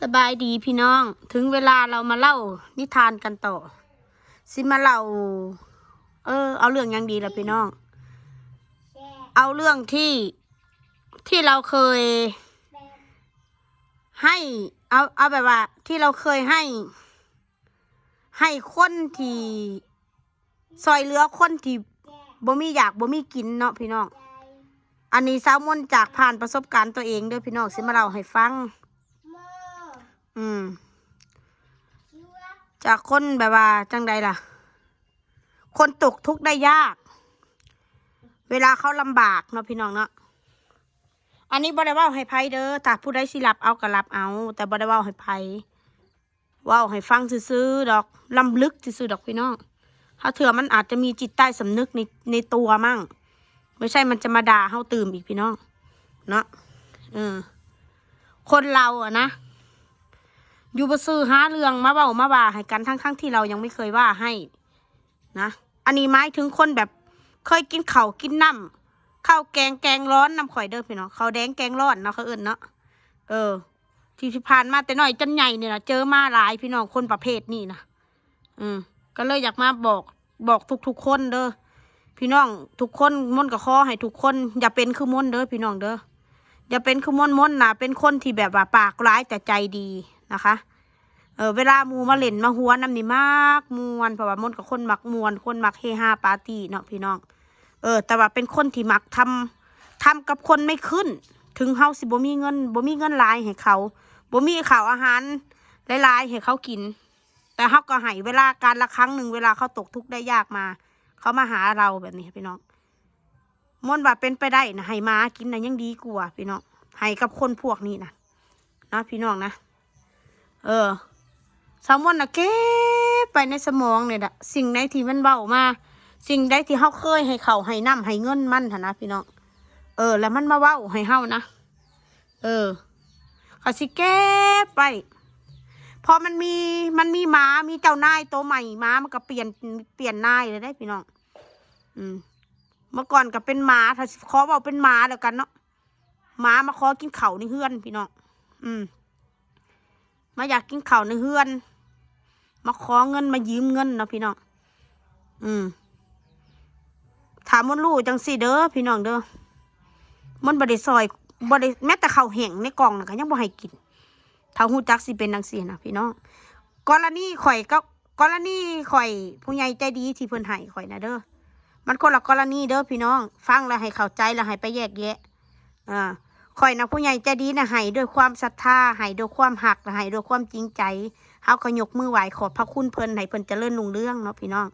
สบายดีพี่น้อง ถึงเวลาเรามาเล่านิทานกันต่อ สิมาเล่า เออ เอาเรื่องยังดีละพี่น้อง เอาเรื่องที่ที่เราเคย ให้ เอาเอาแบบว่า ที่เราเคยให้ ให้คนที่ซอยเหลือคนที่บ่มีอยากบ่มีกินเนาะพี่น้อง อันนี้สาวมนจากผ่านประสบการณ์ตัวเองเด้วยพี่น้องสิมาเล่าให้ฟัง อืม จากคนแบบว่าจังใดล่ะ คนตกทุกข์ได้ยาก เวลาเขาลำบากเนาะพี่น้องเนาะ อันนี้บ่ได้เว่าให้ไพเด้อถ้าผู้ใดสิรับเอาก็รับเอา แต่บ่ได้เว่าให้ไพว่าให้ฟังซื่อๆดอกลำลึกซื่อๆดอกพี่น้องถ้าเถื่อมันอาจจะมีจิตใต้สำนึกในในตัวมั่ง ไม่ใช่มันจะมาด่าเฮาตื่มอีกพี่น้อง เนาะเออคนเราอะนะ อยู่บ่ซื้อหาเรื่องมาเว้ามาว่าให้กันทั้งๆทที่เรายังไม่เคยว่าให้ นะ อันนี้หมายถึงคนแบบเคยกินเข้ากินน้ำข้าวแกงแกงร้อนน้ำข่อยเด้อพี่น้องข้าวแดงแกงร้อนเนาะเขาเอิ้นเนาะเออ ที่ผ่านมาแต่น้อยจนใหญ่เนี่ยนะเจอมาหลายพี่น้องคนประเภทนี้นะอืมก็เลยอยากมาบอกบอกทุกๆคนเด้อพี่น้องทุกคนม่นกับคอให้ทุกคน อย่าเป็นคือม่นเด้อพี่น้องเด้ออย่าเป็นคือม่นม่นนะเป็นคนที่แบบว่าปากร้ายแต่ใจดีนะคะ เออเวลามูมาเล่นมาหัวน้ำนี่มากมวนเพราะว่ามนกับคนมักมวน คนมักเฮฮาปาร์ตี้เนาะพี่น้อง เออ แต่ว่าเป็นคนที่มักทำทำกับคนไม่ขึ้น ถึงเฮาสิบ่มีเงินบ่มีเงินหลายให้เขาบ่มีข่าวอาหารหลายๆให้เขากิน แต่เฮาก็ให้เวลาการละครั้งหนึ่งเวลาเขาตกทุกข์ได้ยากมา เขามาหาเราแบบนี้พี่น้องมนว่าเป็นไปได้นะให้มากินนะยังดีกว่าพี่น้องให้กับคนพวกนี้นะนะพี่น้องนะ เออ สมวนนะเก็บไปในสมองเนี่ยะสิ่งใดที่มันเบามา สิ่งใดที่เฮาเคยให้เขาให้น้ำให้เงินมันนนะพี่น้องเออ แล้วมันมาเว้าให้เฮานะเออเขาสิเก็บไปพอมันมีมันมีหมา มีเจ้านายตัวใหม่หมามันก็เปลี่ยนเปลี่ยนนายเลยได้พี่น้อง อืม เมื่อก่อนก็เป็นหมาถ้าขอบอกเป็นหมาแล้วกันเนาะหมามาขอกินเข่าในเฮือนพี่น้อง อืม มาอยากกินเข้าในเฮือน มาขอเงินมายืมเงินเนาะพี่น้องอืมถามมันรู้จังสิเด้อพี่น้องเด้อมันบริซอยบริแม้แต่ข้าวแห้งในกล่องนะก็ยังบ่ให้กินถ้าหูจักสิเป็นจังซี่นะพี่น้องกรณีข่อยก็กรณีข่อย ผู้ใหญ่ใจดีที่เพิ่นให้ข่อยนะเด้อมันคนละกรณีเด้อพี่น้อง ฟังแล้วให้เข้าใจแล้วให้ไปแยกแยะอ่าข่อยนะผู้ใหญ่ใจดีนะให้ด้วยความศรัทธาให้ด้วยความหักให้ด้วยความจริงใจ เฮาก็ยกมือไหวขอบพระคุณเพิ่นให้เพิ่นเจริญรุ่งเรืองเนาะพี่น้อง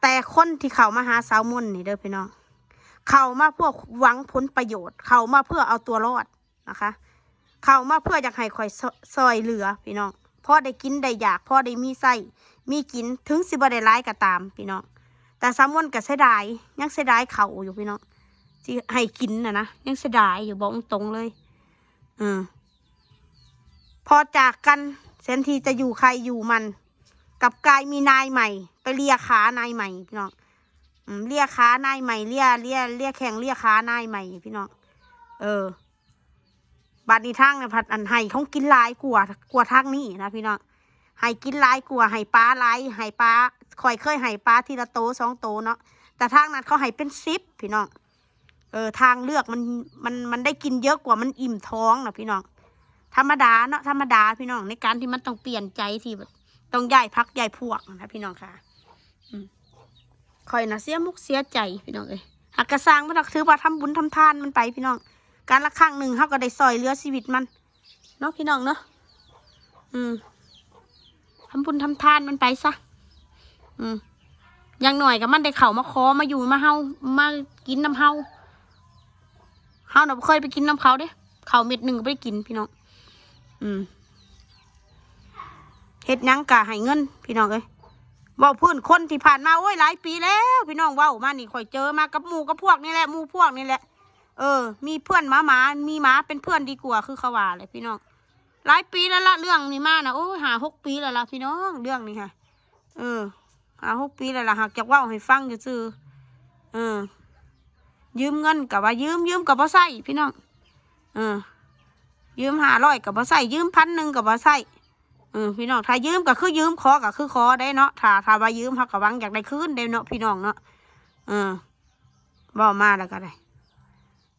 แต่คนที่เขามาหาสาวมนนี่เด้อพี่น้อง เขามาเพื่อหวังผลประโยชน์ เขามาเพื่อเอาตัวรอดนะคะ เขามาเพื่ออยากให้ข่อยซอยเหลือพี่น้องพ่อได้กินได้อยากพ่อได้มีไส้มีกินถึงสิบ่ได้ร้ายก็ตามพี่น้องแต่สาวมนต์ก็เสียดายยังเสียดายเขาอยู่พี่น้องที่ให้กินนะนะยังเสียดายอยู่บอกตรงเลยอืมพอจากกัน เซนทีจะอยู่ใครอยู่มัน กับกายมีนายใหม่ ไปเลียขานายใหม่พี่น้องเลียขานายใหม่เลียเลียเลียแข่งเลียขานายใหม่พี่น้องเออบัดนี้ทางเนี่ยผัดอันให้เขากินลายกว่ากว่าทางนี้นะพี่น้องให้กินลายกว่าให้ปลาลายให้ปลาข่อยเคยให้ปลาทีละโตสองโตเนาะแต่ทางนั้นเขาให้เป็นซิปพี่น้องเออทางเลือกมันมันมันได้กินเยอะกว่ามันอิ่มท้องนะพี่น้อง ธรรมดาเนาะธรรมดาพี่น้องในการที่มันต้องเปลี่ยนใจที่แบบต้องย้ายพักย้ายพวกนะพี่น้องค่ะอืคอยนะเสียมุกเสียใจพี่น้องเอ้ยหากกระซังมันถือว่าทำบุญทำทานมันไปพี่น้อง การละครั้งหนึ่งเขาก็ได้ซอยเหลือชีวิตมันเนาะพี่น้องเนาะอืมทำบุญทำทานมันไปซะอืมอย่างหน่อยก็มันได้เข่ามาขอมาอยู่มาเฮามากินน้ำเฮาเฮาน่ะเคยไปกินน้ำเขาเด้เข่าเม็ดหนึ่งก็ไม่ได้กินพี่น้อง เฮ็ดยังกะให้เงิน พี่น้องเอ้ยเว้าพื้นคนที่ผ่านมาโอ้ยหลายปีแล้ว พี่น้องเว้ามานี่ข่อยเจอมากับหมูกับพวกนี่แหละหมูพวกนี่แหละ เออ มีเพื่อนหมาหมามีหมาเป็นเพื่อนดีกว่าคือเขาว่าเลยพี่น้อง หลายปีแล้วละเรื่องนี้มานะโอ้ยหาหกปีแล้วละพี่น้องเรื่องนี้ค่ะ เออหาหกปีแล้วละหากจากว่าให้ฟังจะซื่อเออ ยืมเงินกับว่ายืมยืมกับว่าใส่พี่น้อง เออ ยืมห้าร้อยกับบ่ใส่ยืมพันหนึ่งกับบ่ใส่เออพี่น้องถ้ายืมก็คือยืมขอก็คือขอได้เนาะถ้าถ้าว่ายืมเขาก็หวังอยากได้คืนได้เนาะพี่น้องเนาะเออบ่มาแล้วก็ได้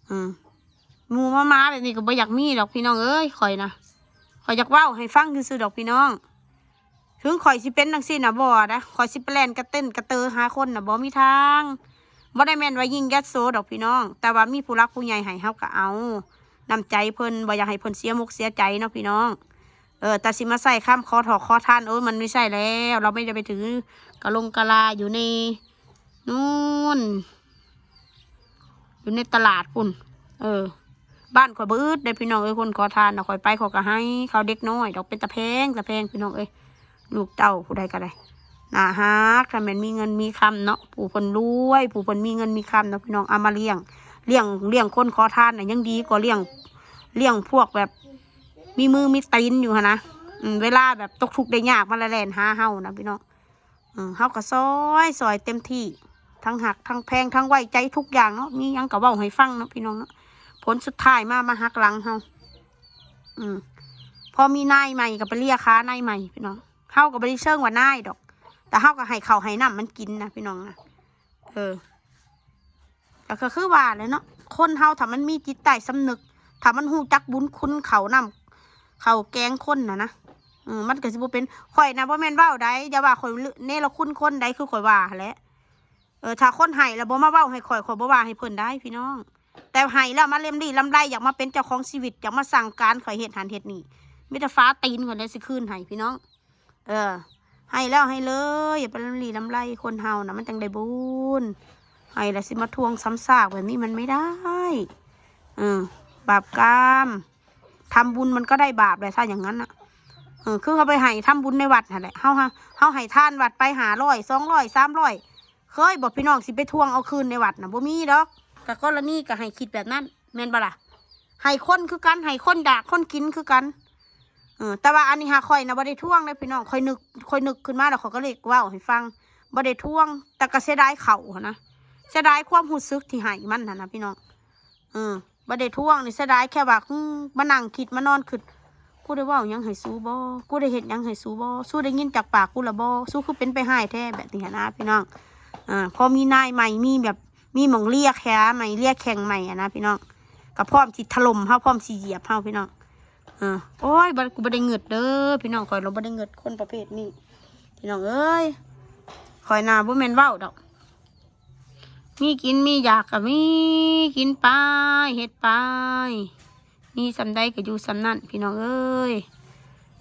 อืมมูมามาแบบนี้ก็บ่อยากมีดอกพี่น้องเอ้ยข่อยนะข่อยอยากว้าให้ฟังซื่อดอกพี่น้อง ถึงข่อยสิเป็นจังซี่นะบ่นะข่อยสิไปแล่นกระเต้นกระเตอหาคนน่ะบ่มีทางบ่ได้แม่นว่ายิงยัดโซดอกพี่น้อง แต่ว่ามีผู้รักผู้ใหญ่ให้เฮาก็เอา นำใจเพิ่นบ่อยากให้เพิ่นเสียมุกเสียใจเนาะพี่น้องเออแต่สิมาใส่ข้ามคอถอกคอท่านโอ้ยมันไม่ใช่แล้ว เราไม่ได้ไปถือกะลงกะลาอยู่ในนู่นอยู่ในตลาดปุ่นเออ บ้านข่อยบืดได้พี่น้องเอ้ยคนขอทานนะข่อยไปขาก็ให้เขาเด็กน้อยดอกเป็นตะแพงตะแพงพี่น้องเอ้ยลูกเต้าผู้ใดก็ได้นาฮักถ้าแมันมีเงินมีคำเนาะผู้คนรวย ผู้คนมีเงินมีคำเนาะพี่น้องเอามาเลี้ยง เลี้ยงเลี้ยงคนขอทานน่ะยังดีกว่าเลี้ยงเลี้ยงพวกแบบมีมือมีตีนอยู่หั้นะเวลาแบบตกทุกข์ได้ยากมาละแลนหาเฮานะพี่น้องเฮาก็ซอยซอยเต็มที่ทั้งหักทั้งแพงทั้งไว้ใจทุกอย่างเนาะมียังก็เว้าให้ฟังเนาะพี่น้องเนาะผลสุดท้ายมามาหักหลังเฮาอืมพอมีนายใหม่ก็ไปเรียค้านายใหม่พี่น้องเฮาก็บ่ได้เชิงว่านายดอก แต่เฮาก็ให้เขาให้น้ำมันกินนะพี่น้องนะเออ ก็คือว่าเลยเนาะคนเฮาถ้ามันมีจิตใต้สำนึกถ้ามันฮู้จักบุญคุณเขานำเขาแกงคนนะนะอืมมันก็สิบ่เป็นข่อยนะบ่แม่นเว้าได้อย่าว่าข่อยเน่ละคุณคนใดคือข่อยว่าแหละเออถ้าคนให้แล้วบ่มาเว้าให้ข่อยข่อยบ่ว่าให้เพิ่นได้พี่น้อง แต่ให้แล้วมาเล่มดีลำไรอยากมาเป็นเจ้าของชีวิตอยากมาสั่งการข่อยเฮ็ดหันเฮ็ดนี่มีแต่ฟ้าตีนข่อยเลยสิคืนให้พี่น้อง เออ ให้แล้วให้เลยอย่าไปลำลีลำไรคนเฮานะมันจังได้บุญ ให้ล้วสิมาทวงซ้ำซากแบบนี้มันไม่ได้อืมบาปกรรมทำบุญมันก็ได้บาปเลยถ้าอย่างนั้นอะเออคือเขาไปให้ทำบุญในวัดนั่นแหละเฮาฮะเฮาให้ท่านวัดไปหาร้อยสองร้อยสามร้อยเคยบอกพี่น้องสิไปทวงเอาคืนในวัดนะบ่มีดอกกับกรณีก็ให้คิดแบบนั้นแม่นบ่ล่ะให้คนคือกันให้คนด่าคนกินคือกันเออแต่ว่าอันนี้หาคอยนะบ่ได้ทวงเลยพี่น้องคอยนึกคอยนึกขึ้นมาแล้วเขาก็เลยว่าให้ฟังบ่ได้ทวง แต่ก็เสียดายเขานะ เสียดายความรู้สึกที่ให้มันนะนะพี่น้องเออบ่ได้ท่วงนี่เสียดายแค่ว่ามานั่งคิดมานอนคิดกูได้ว่าหยังให้สู้บ่กูได้เฮ็ดหยังให้สู้บ่สู้ได้ยินจากปากกูละบ่สู้คือเป็นไปให้แท้แบบนี้หั้นะพี่น้องอ่าพอมีนายใหม่มีแบบมีหมองเรียกแค่ใหม่เรียกแข่งใหม่อะนะพี่น้องก็พร้อมสิถล่มเฮาพร้อมสิเหยียบเฮาพี่น้องอ่าโอ้ยบ่กูบ่ได้เงิดเด้อพี่น้องข่อยเราบ่ได้เงิดคนประเภทนี้พี่น้องเอ้ยข่อยนาบ่แม่นเว้าดอก มีกินมีอยากก็มีกินไปเฮ็ดไปมีสำใดก็อยู่สำนั่นพี่น้องเอ้ย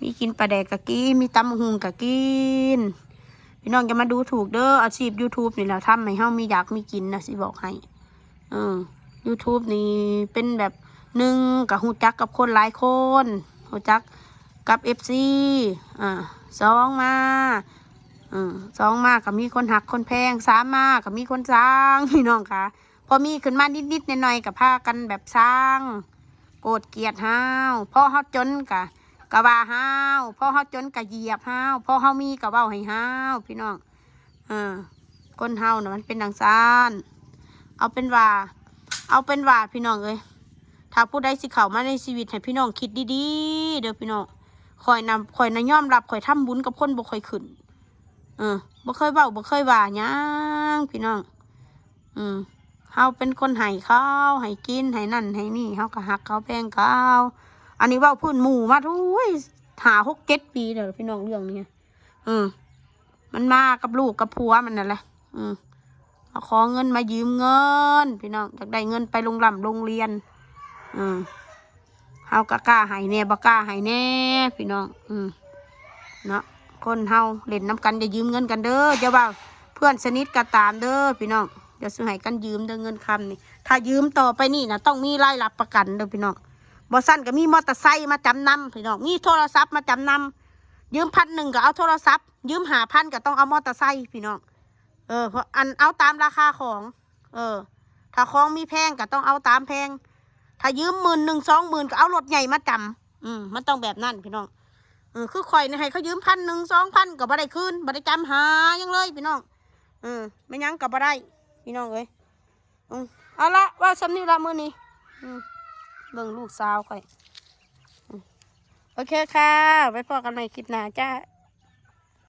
มีกินปลาแดกก็กินมีตำหุงก็กิน พี่น้องจะมาดูถูกเด้ออาชีพ YouTube นี่แหละทำให้เฮามีอยากมีกินนะสิบอกให้เออ YouTube นี่เป็นแบบหนึ่งกับหูจักกับคนหลายคนหูจักกับ FC อ่าสองมา อสองมากก็มีคนหักคนแพงสามมากก็มีคนสร้างพี่น้องคะพอมีขึ้นมานิดๆหน่อยๆกับพากันแบบสร้าง โกรธเกลียดห้าวพ่อเฮาจนกะกะว่าห้าวพ่อเฮาจนกะเหยียบห้าวพ่อเฮามีกะเว้าให้ห้าวพี่น้องเออคนเฮาน่ะมันเป็นดังซานเอาเป็นว่า เอาเป็นว่าพี่น้องเอ้ยถ้าผู้ใดสิเข้ามาในชีวิตให้พี่น้องคิดดีๆเด้อพี่น้องคอยนำคอยนยอมรับคอยทำบุญกับคนบ่คอยขึ้น ออบ่เคยเบาบ่เคยว่าหยังพี่น้อง อืมเฮาเป็นคนให้เขาให้กินให้นั่นให้นี่เฮาก็หักเขาแพงเขาอันนี้เว่าพื้นหมู่มาทุยหาหกเจ็ดปีเด้อพี่น้องเรื่องนี้อืมมันมากับลูกกับผัวมันนั่นแหละ อืมมาขอเงินมายืมเงิน พี่น้องอยากได้เงินไปโรงลำโรงเรียน อืมเฮาก็กล้าให้แน่บ่กล้าให้แน่ พี่น้อง อืมเนาะ คนเฮาเล่นน้ำกันอย่ายืมเงินกันเด้อเจ้าบ่าวเพื่อนสนิทก็ตามเด้อพี่น้องอย่าซื้อให้กันยืมเด้อเงินคำนี่ถ้ายืมต่อไปนี่นะต้องมีรายรับประกันเด้อพี่น้องบอสันก็มีมอเตอร์ไซค์มาจำนำพี่น้องมีโทรศัพท์มาจำนำยืมพันหนึ่งก็เอาโทรศัพท์ ยืมหาพันก็ต้องเอามอเตอร์ไซค์พี่น้องเออเพราะอันเอาตามราคาของ เออ ถ้าของมีแพงก็ต้องเอาตามแพง ถ้ายืมหมื่นหนึ่งสองหมื่นก็เอารถใหญ่มาจำอืมมันต้องแบบนั้นพี่น้อง เออคือข่อยนี่ให้เขายืมพันหนึ่งสองพันก็บ่ได้คืนบ่ได้จำหายังเลยพี่น้องเออไม่ยังก็บ่ได้ พี่น้องเอ้ยเอาละว่าสำนีละมือนี้เบิ่งลูกสาวข่อย โอเคค่ะ ไว้พอกันใหม่คลิปหน้าจ้า